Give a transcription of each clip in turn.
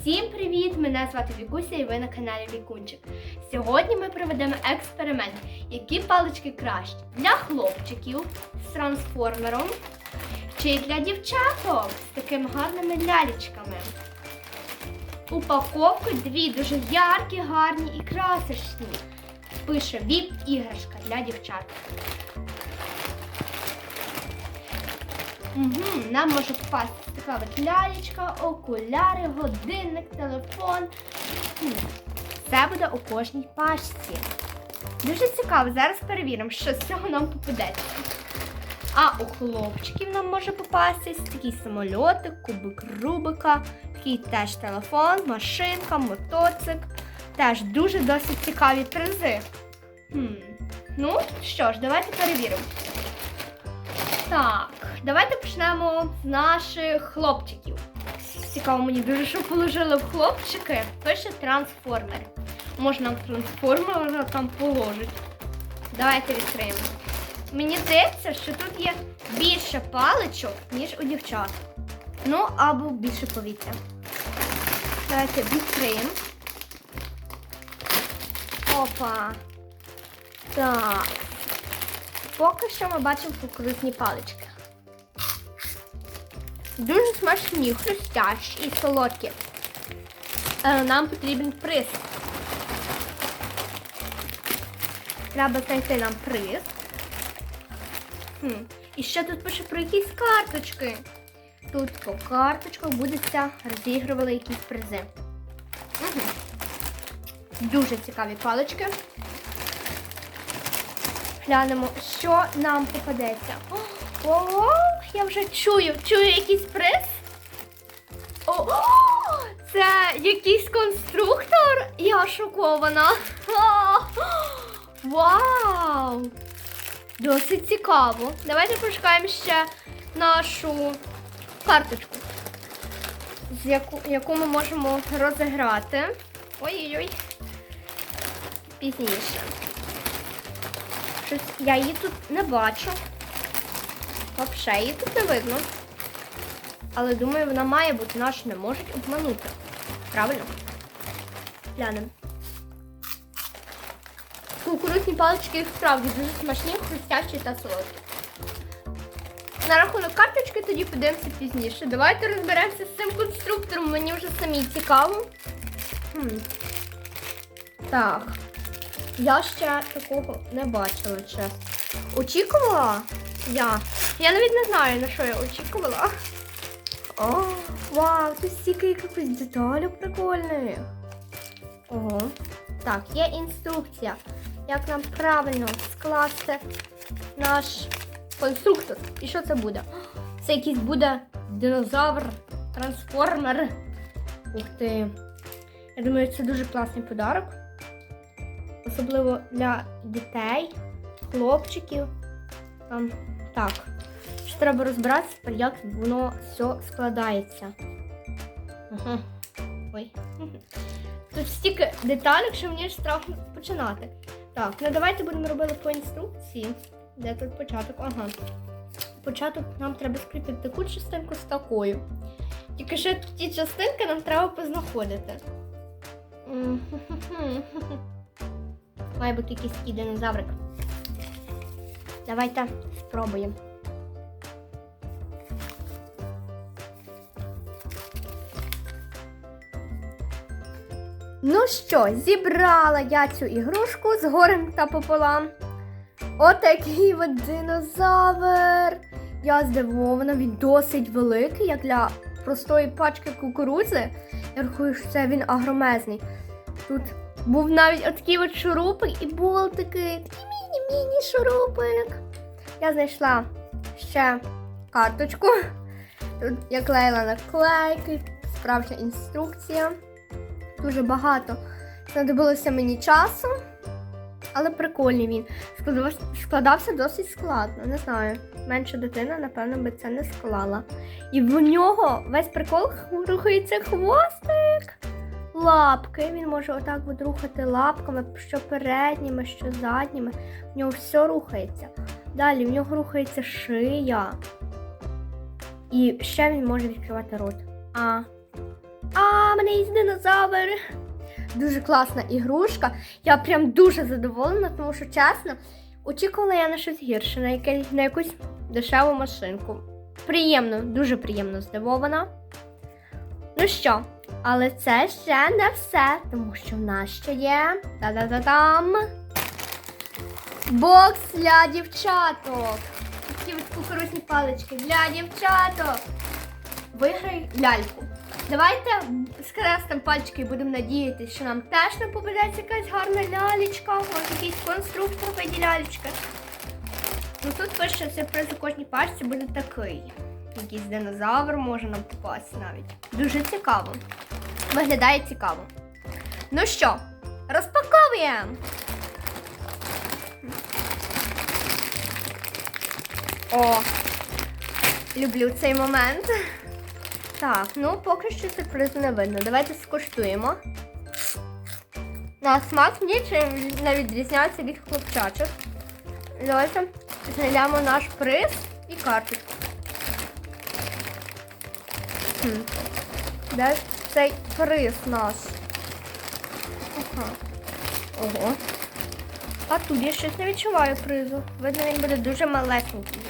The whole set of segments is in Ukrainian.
Всім привіт! Мене звати Вікуся і ви на каналі Вікунчик. Сьогодні ми проведемо експеримент, які палички краще для хлопчиків з трансформером чи для дівчаток з такими гарними лялечками. Упаковки дві дуже яркі, гарні і красочні. Пише віп іграшка для дівчат. Угу, нам може попасти така от окуляри, годинник, телефон. Це буде у кожній пачці. Дуже цікаво, зараз перевіримо, що з цього нам попадеться. А у хлопчиків нам може попастись такий самольотик, кубик Рубика, такий теж телефон, машинка, мотоцик. Теж дуже досить цікаві призи. Хм. Ну що ж, давайте перевіримо. Так, давайте почнемо з наших хлопчиків. Цікаво, мені дуже що положили в хлопчики. Пише трансформер. Може нам трансформер там положить. Давайте відкриємо. Мені здається, що тут є більше паличок, ніж у дівчат. Ну, або більше повітря. Давайте відкриємо. Опа. Так. Поки що ми бачимо кукурудзні палички. Дуже смачні, хрустящі і солодкі. Е, Нам потрібен приз. Треба знайти нам приз. Хм. І ще тут пише про якісь карточки. Тут по карточках будеться розігрували якісь призи. Угу. Дуже цікаві палички. Глянемо, що нам попадеться. О, я вже чую, чую якийсь приз. О, це якийсь конструктор. Я шокована. О, Вау! Досить цікаво. Давайте пошукаємо ще нашу карточку, з яку, яку ми можемо розіграти. Ой-ой-ой. Пізніше. Щось я її тут не бачу. Взагалі її тут не видно. Але думаю, вона має бути, наш не можуть обманути. Правильно? Глянемо. Кукурудзні палички справді дуже смачні, хрустящі та солодкі. На рахунок карточки тоді подивимося пізніше. Давайте розберемося з цим конструктором. Мені вже самі цікаво. Хм. Так. Я ще такого не бачила, чесно. Очікувала я. Я навіть не знаю, на що я очікувала. О, вау, тут стільки якихось деталей прикольних. Ого. Так, є інструкція, як нам правильно скласти наш конструктор. І що це буде? Це якийсь буде динозавр, трансформер. Ух ти. Я думаю, це дуже класний подарок особливо для дітей, хлопчиків. Там, так. Ще треба розбиратися, як воно все складається. Ага. Ой. Тут стільки деталей, що мені ж страшно починати. Так, ну давайте будемо робити по інструкції. Де тут початок? Ага. Початок нам треба скріпити таку частинку з такою. Тільки ще ті частинки нам треба познаходити. Має бути якийсь такий динозаврик. Давайте спробуємо. Ну що, зібрала я цю ігрушку з горем та пополам. Отакий от динозавр. Я здивована, він досить великий, як для простої пачки кукурудзи. Я рахую, що це він агромезний. Тут був навіть отакий от шурупик і болтики. Такий міні-міні шурупик. Я знайшла ще карточку. Тут я клеїла наклейки, справжня інструкція. Дуже багато. Знадобилося мені часу, але прикольний він. Складався, складався досить складно. Не знаю. Менша дитина, напевно, би це не склала. І в нього весь прикол рухається хвостик лапки. Він може отак от рухати лапками, що передніми, що задніми. В нього все рухається. Далі в нього рухається шия. І ще він може відкривати рот. А. А, мене є динозавр. Дуже класна ігрушка. Я прям дуже задоволена, тому що чесно, очікувала я на щось гірше, на, яке, на якусь дешеву машинку. Приємно, дуже приємно здивована. Ну що, але це ще не все, тому що в нас ще є та-да-да-дам! Бокс для дівчаток. Такі кукурузні палички для дівчаток. Виграй ляльку. Давайте скрестимо пальчики і будемо надіятися, що нам теж не попадеться якась гарна лялечка, може якийсь конструктор виді лялечки. Ну тут пише сюрприз у кожній пачці буде такий. Якийсь динозавр може нам попасти навіть. Дуже цікаво. Виглядає цікаво. Ну що, розпаковуємо! О, люблю цей момент. Так, ну поки що сюрпризу не видно. Давайте скуштуємо. На смак нічим не відрізняється від хлопчачих. Давайте знайдемо наш приз і карточку. Хм. Де цей приз наш? Ага. Ого. А тут я щось не відчуваю призу. Видно, він буде дуже малесенький.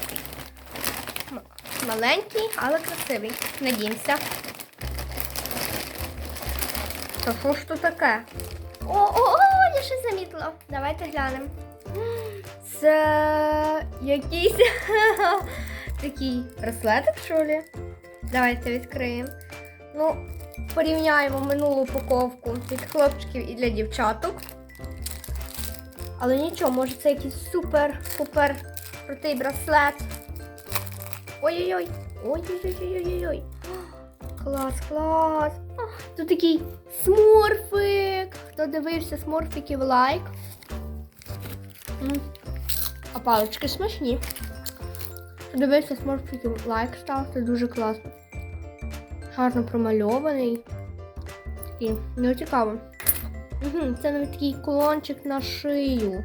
Маленький, але красивий. Надіємося. Та що ж то таке? О, о, о, я щось замітила. Давайте глянемо. Це якийсь такий браслетик, що ли? Давайте відкриємо. Ну, порівняємо минулу упаковку від хлопчиків і для дівчаток. Але нічого, може це якийсь супер-пупер крутий браслет. Ой-ой-ой. Ой-ой-ой-ой-ой-ой. Клас, клас. Тут такий смурфик. Хто дивився смурфиків лайк. А палички смачні. Дивився смурфиків лайк став, це дуже класно. Гарно промальований. Такий, ну цікаво. Угу, це навіть такий колончик на шию.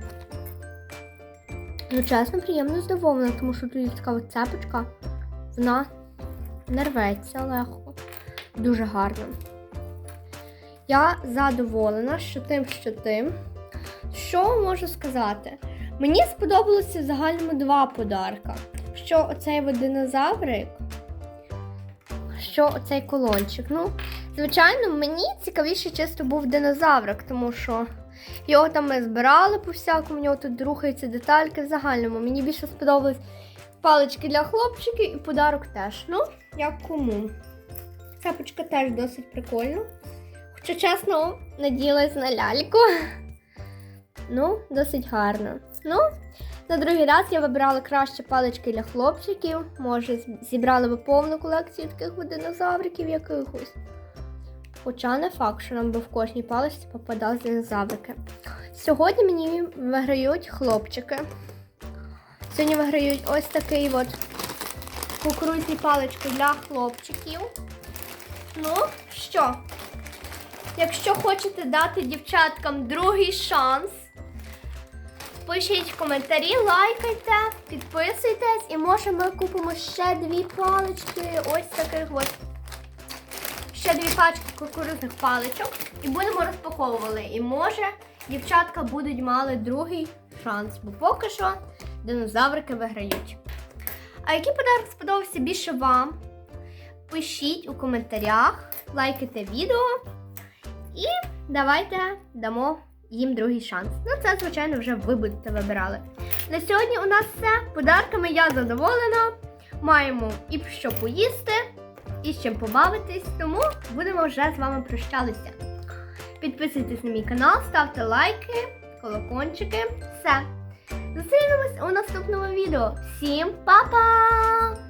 Ну, чесно, приємно здивована, тому що тут є така цепочка. Вона не рветься легко. Дуже гарно. Я задоволена, що тим, що тим. Що можу сказати? Мені сподобалося в загальному два подарка. Що оцей динозаврик, що оцей колончик. Ну, Звичайно, мені цікавіше чисто був динозаврик, тому що його там ми збирали по всякому, в нього тут рухаються детальки в загальному. Мені більше сподобались палички для хлопчиків і подарок теж. Ну, як кому. Цепочка теж досить прикольна. Хоча, чесно, надіялась на ляльку. Ну, досить гарно. Ну, на другий раз я вибирала краще палички для хлопчиків. Може, зібрали би повну колекцію таких динозавриків якихось. Хоча не факт, що нам би в кожній паличці попадали динозаврики. Сьогодні мені виграють хлопчики. Сьогодні виграють ось такий от кукурудзні палички для хлопчиків. Ну що, якщо хочете дати дівчаткам другий шанс, пишіть коментарі, лайкайте, підписуйтесь і може ми купимо ще дві палички. Ось таких от ще дві пачки кукурудзних паличок і будемо розпаковувати. І може дівчатка будуть мали другий шанс, бо поки що динозаврики виграють. А який подарок сподобався більше вам? Пишіть у коментарях, лайкайте відео і давайте дамо їм другий шанс. Ну, це, звичайно, вже ви будете вибирали. На сьогодні у нас все. Подарками я задоволена. Маємо і що поїсти, і з чим побавитись, тому будемо вже з вами прощалися. Підписуйтесь на мій канал, ставте лайки, колокольчики. Все. Зустрінемось у наступному відео. Всім па-па!